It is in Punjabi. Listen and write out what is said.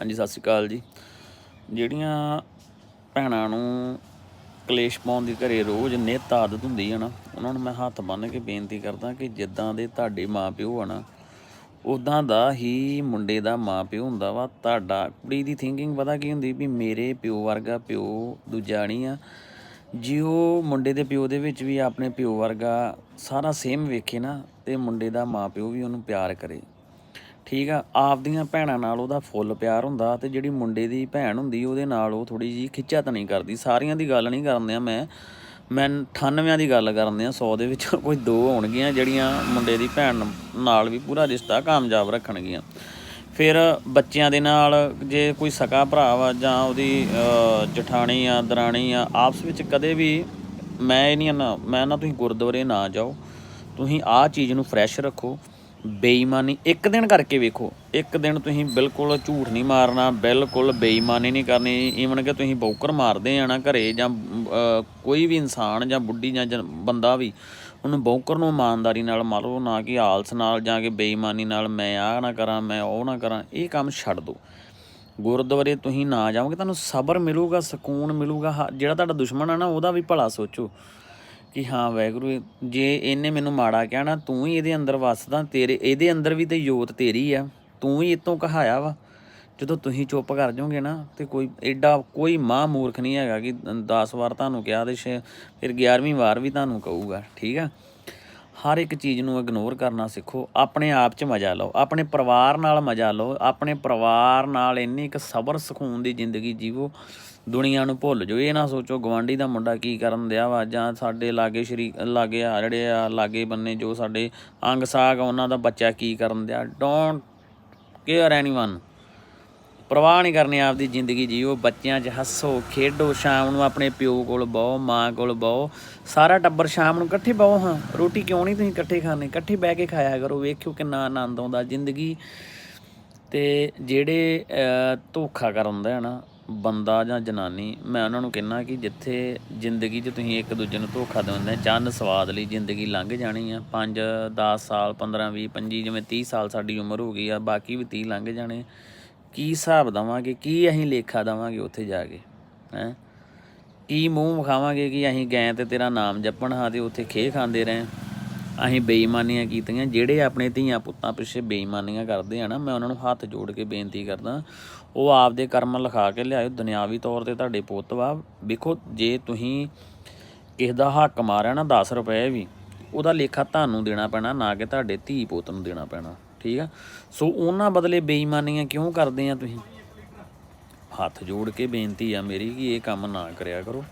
ਹਾਂਜੀ, ਸਤਿ ਸ਼੍ਰੀ ਅਕਾਲ ਜੀ। ਜਿਹੜੀਆਂ ਭੈਣਾਂ ਨੂੰ ਕਲੇਸ਼ ਪਾਉਣ ਦੀ ਘਰੇ ਰੋਜ਼ ਨਿੱਤ ਆਦਤ ਹੁੰਦੀ ਹੈ ਨਾ, ਉਹਨਾਂ ਨੂੰ ਮੈਂ ਹੱਥ ਬੰਨ੍ਹ ਕੇ ਬੇਨਤੀ ਕਰਦਾ ਕਿ ਜਿੱਦਾਂ ਦੇ ਤੁਹਾਡੇ ਮਾਪਿਓ ਆ ਨਾ ਉਦਾਂ ਦਾ ਹੀ ਮੁੰਡੇ ਦਾ ਮਾਪਿਓ ਹੁੰਦਾ ਵਾ। ਤੁਹਾਡਾ ਕੁੜੀ ਦੀ ਥਿੰਕਿੰਗ ਪਤਾ ਕੀ ਹੁੰਦੀ ਵੀ ਮੇਰੇ ਪਿਓ ਵਰਗਾ ਪਿਓ ਦੂਜਾ ਨਹੀਂ ਆ। ਜੇ ਉਹ ਮੁੰਡੇ ਦੇ ਪਿਓ ਦੇ ਵਿੱਚ ਵੀ ਆਪਣੇ ਪਿਓ ਵਰਗਾ ਸਾਰਾ ਸੇਮ ਵੇਖੇ ਨਾ, ਤੇ ਮੁੰਡੇ ਦਾ ਮਾਪਿਓ ਵੀ ਉਹਨੂੰ ਪਿਆਰ ਕਰੇ। ਠੀਕ ਆ, ਆਪਦੀਆਂ ਭੈਣਾਂ ਨਾਲ ਉਹਦਾ ਫੁੱਲ ਪਿਆਰ ਹੁੰਦਾ ਤੇ ਜਿਹੜੀ ਮੁੰਡੇ ਦੀ ਭੈਣ ਹੁੰਦੀ, ਉਹਦੇ ਨਾਲ ਉਹ ਥੋੜੀ ਜੀ ਖਿੱਚਾ ਤਾਂ ਨਹੀਂ ਕਰਦੀ। ਸਾਰੀਆਂ ਦੀ ਗੱਲ ਨਹੀਂ ਕਰਨ ਆ ਮੈਂ ਮੈਂ 98 ਦੀ ਗੱਲ ਕਰਨ ਆ 100 ਦੇ ਵਿੱਚੋਂ ਕੋਈ ਦੋ ਹੋਣਗੀਆਂ ਜਿਹੜੀਆਂ ਮੁੰਡੇ ਦੀ ਭੈਣ ਨਾਲ ਵੀ ਪੂਰਾ ਰਿਸ਼ਤਾ ਕਾਮਯਾਬ ਰੱਖਣਗੀਆਂ। ਫਿਰ ਬੱਚਿਆਂ ਦੇ ਨਾਲ ਜੇ ਕੋਈ ਸਕਾ ਭਰਾ ਵਾ ਜਾਂ ਉਹਦੀ ਜਠਾਣੀ ਆ, ਦਰਾਣੀ ਆ, ਆਪਸ ਵਿੱਚ ਕਦੇ ਵੀ ਮੈਂ ਇਹ ਨਹੀਂ ਨਾ ਮੈਂ ਨਾ ਤੁਸੀਂ ਗੁਰਦੁਆਰੇ ਨਾ ਜਾਓ, ਤੁਸੀਂ ਆਹ ਚੀਜ਼ ਨੂੰ ਫਰੈਸ਼ ਰੱਖੋ। ਬੇਈਮਾਨੀ, ਇੱਕ ਦਿਨ ਕਰਕੇ ਵੇਖੋ, ਇੱਕ ਦਿਨ ਤੁਸੀਂ ਬਿਲਕੁਲ ਝੂਠ ਨਹੀਂ ਮਾਰਨਾ, ਬਿਲਕੁਲ ਬੇਈਮਾਨੀ ਨਹੀਂ ਕਰਨੀ ਈਵਨ ਕਿ ਤੁਸੀਂ ਬੌਕਰ ਮਾਰਦੇ ਆ ਨਾ ਘਰੇ ਜਾਂ ਕੋਈ ਵੀ ਇਨਸਾਨ ਜਾਂ ਬੁੱਢੀ ਜਾਂ ਜਨ- ਬੰਦਾ ਵੀ, ਉਹਨੂੰ ਬੌਕਰ ਨੂੰ ਇਮਾਨਦਾਰੀ ਨਾਲ ਮਾਰੋ, ਨਾ ਕਿ ਆਲਸ ਨਾਲ ਜਾਂ ਕਿ ਬੇਈਮਾਨੀ ਨਾਲ, ਮੈਂ ਆਹ ਨਾ ਕਰਾਂ, ਮੈਂ ਉਹ ਨਾ ਕਰਾਂ, ਇਹ ਕੰਮ ਛੱਡ ਦਿਓ ਗੁਰਦੁਆਰੇ ਤੁਸੀਂ ਨਾ ਜਾਓਗੇ, ਤੁਹਾਨੂੰ ਸਬਰ ਮਿਲੂਗਾ, ਸਕੂਨ ਮਿਲੂਗਾ, ਹਾ- ਜਿਹੜਾ ਤੁਹਾਡਾ ਦੁਸ਼ਮਣ ਆ ਨਾ, ਉਹਦਾ ਵੀ ਭਲਾ ਸੋਚੋ। ਕਿ ਹਾਂ ਵੈਗੁਰੂ ਜੇ ਇਹਨੇ ਮੈਨੂੰ ਮਾੜਾ ਕਿਹਾ ਨਾ, ਤੂੰ ਹੀ ਇਹਦੇ ਅੰਦਰ ਵੱਸਦਾ ਤੇਰੇ, ਇਹਦੇ ਅੰਦਰ ਵੀ ਤੇ ਜੋਤ ਤੇਰੀ ਆ, ਤੂੰ ਹੀ ਇਤੋਂ ਕਹਾਇਆ ਵਾ। ਜਦੋਂ ਤੁਸੀਂ ਚੁੱਪ ਕਰ ਜਾਓਗੇ ਨਾ, ਤੇ ਕੋਈ ਐਡਾ ਕੋਈ ਮਾਂ ਮੂਰਖ ਨਹੀਂ ਹੈਗਾ ਕਿ 10 ਵਾਰ ਤੁਹਾਨੂੰ ਕਿਹਾ ਤੇ ਛੇ- ਫਿਰ 11ਵੀਂ ਵਾਰ ਵੀ ਤੁਹਾਨੂੰ ਕਹੂਗਾ, ਠੀਕ ਆ? ਹਰ ਇੱਕ ਚੀਜ਼ ਨੂੰ ਇਗਨੋਰ ਕਰਨਾ ਸਿੱਖੋ, ਆਪਣੇ ਆਪ 'ਚ ਮਜ਼ਾ ਲਓ, ਆਪਣੇ ਪਰਿਵਾਰ ਨਾਲ ਮਜ਼ਾ ਲਓ, ਆਪਣੇ ਪਰਿਵਾਰ ਨਾਲ ਇੰਨੀ ਕੁ ਸਬਰ ਸਕੂਨ ਦੀ ਜ਼ਿੰਦਗੀ ਜੀਵੋ, ਦੁਨੀਆ ਨੂੰ ਭੁੱਲ ਜਾਓ। ਇਹ ਨਾ ਸੋਚੋ ਗਵਾਂਢੀ ਦਾ ਮੁੰਡਾ ਕੀ ਕਰਨ ਦਿਆ ਵਾ, ਜਾਂ ਸਾਡੇ ਲਾਗੇ ਸ਼ਰੀ, ਲਾਗੇ ਆ ਜਿਹੜੇ ਆ, ਲਾਗੇ ਬੰਨੇ ਜੋ ਸਾਡੇ ਅੰਗ ਸਾਗ ਉਹਨਾਂ ਦਾ ਬੱਚਾ ਕੀ ਕਰਨ ਦਿਆ। ਡੋਂਟ ਕੇਅਰ ਐਨੀਵਨ ਪਰਵਾਹ ਨਹੀਂ ਕਰਨੀ ਆਪਦੀ ਜ਼ਿੰਦਗੀ ਜੀਓ, ਬੱਚਿਆਂ 'ਚ ਹੱਸੋ, ਖੇਡੋ, ਸ਼ਾਮ ਨੂੰ ਆਪਣੇ ਪਿਓ ਕੋਲ ਬਹੋ, ਮਾਂ ਕੋਲ ਬਹੋ। ਸਾਰਾ ਟੱਬਰ ਸ਼ਾਮ ਨੂੰ ਇਕੱਠੇ ਬਹੋ, ਹਾਂ। ਰੋਟੀ ਕਿਉਂ ਨਹੀਂ ਤੁਸੀਂ ਇਕੱਠੇ ਖਾਣੇ ਇਕੱਠੇ ਬਹਿ ਕੇ ਖਾਇਆ ਕਰੋ, ਵੇਖਿਓ ਕਿੰਨਾ ਆਨੰਦ ਆਉਂਦਾ ਜ਼ਿੰਦਗੀ। ਤੇ ਜਿਹੜੇ ਧੋਖਾ ਕਰਨ ਹੈ ਨਾ, ਬੰਦਾ ਜਾਂ ਜਨਾਨੀ, ਮੈਂ ਉਹਨਾਂ ਨੂੰ ਕਹਿੰਨਾ ਕਿ ਜਿੱਥੇ ਜ਼ਿੰਦਗੀ 'ਚ ਤੁਸੀਂ ਇੱਕ ਦੂਜੇ ਨੂੰ ਧੋਖਾ ਦਿੰਦੇ ਚੰਨ ਸਵਾਦ ਲਈ ਜ਼ਿੰਦਗੀ ਲੰਘ ਜਾਣੀ ਆ। 5 10 ਸਾਲ 15 20 25 ਜਿਵੇਂ 30 ਸਾਲ ਸਾਡੀ ਉਮਰ ਹੋ ਗਈ ਆ, ਬਾਕੀ ਵੀ 30 ਲੰਘ ਜਾਣੇ ਕੀ ਹਿਸਾਬ ਦਵਾਂਗੇ, ਕੀ ਅਸੀਂ ਲੇਖਾ ਦਵਾਂਗੇ ਉੱਥੇ ਜਾ ਕੇ, ਹੈ? ਕੀ ਮੂੰਹ ਵਿਖਾਵਾਂਗੇ ਕਿ ਅਸੀਂ ਗਏ ਤੇ ਤੇਰਾ ਨਾਮ ਜਪਣ, ਹਾਂ ਤੇ ਉੱਥੇ ਖੇ ਖਾਂਦੇ ਰਹੇ ਅਸੀਂ ਬੇਈਮਾਨੀਆਂ ਕੀਤੀਆਂ, ਜਿਹੜੇ ਆਪਣੇ ਧੀਆਂ ਪੁੱਤਾਂ ਪਿੱਛੇ ਬੇਈਮਾਨੀਆਂ ਕਰਦੇ ਆ ਨਾ, ਮੈਂ ਉਹਨਾਂ ਨੂੰ ਹੱਥ ਜੋੜ ਕੇ ਬੇਨਤੀ ਕਰਦਾ, ਉਹ ਆਪਦੇ ਕਰਮ ਲਿਖਾ ਕੇ ਲਿਆਇਓ, ਦੁਨਿਆਵੀ ਤੌਰ ਤੇ ਤੁਹਾਡੇ ਪੁੱਤ ਵਾ। ਵੇਖੋ, ਜੇ ਤੁਸੀਂ ਕਿਸੇ ਦਾ ਹੱਕ ਮਾਰਿਆ ਨਾ 10 ਰੁਪਏ ਵੀ, ਉਹਦਾ ਲੇਖਾ ਤੁਹਾਨੂੰ ਦੇਣਾ ਪੈਣਾ, ਨਾ ਕਿ ਤੁਹਾਡੇ ਧੀ ਪੁੱਤ ਨੂੰ ਦੇਣਾ ਪੈਣਾ। ਠੀਕ ਆ? ਸੋ ਉਹਨਾਂ ਬਦਲੇ ਬੇਈਮਾਨੀਆਂ ਕਿਉਂ ਕਰਦੇ ਆ ਤੁਸੀਂ? ਹੱਥ ਜੋੜ ਕੇ ਬੇਨਤੀ ਆ ਮੇਰੀ ਕਿ ਇਹ ਕੰਮ ਨਾ ਕਰਿਆ ਕਰੋ।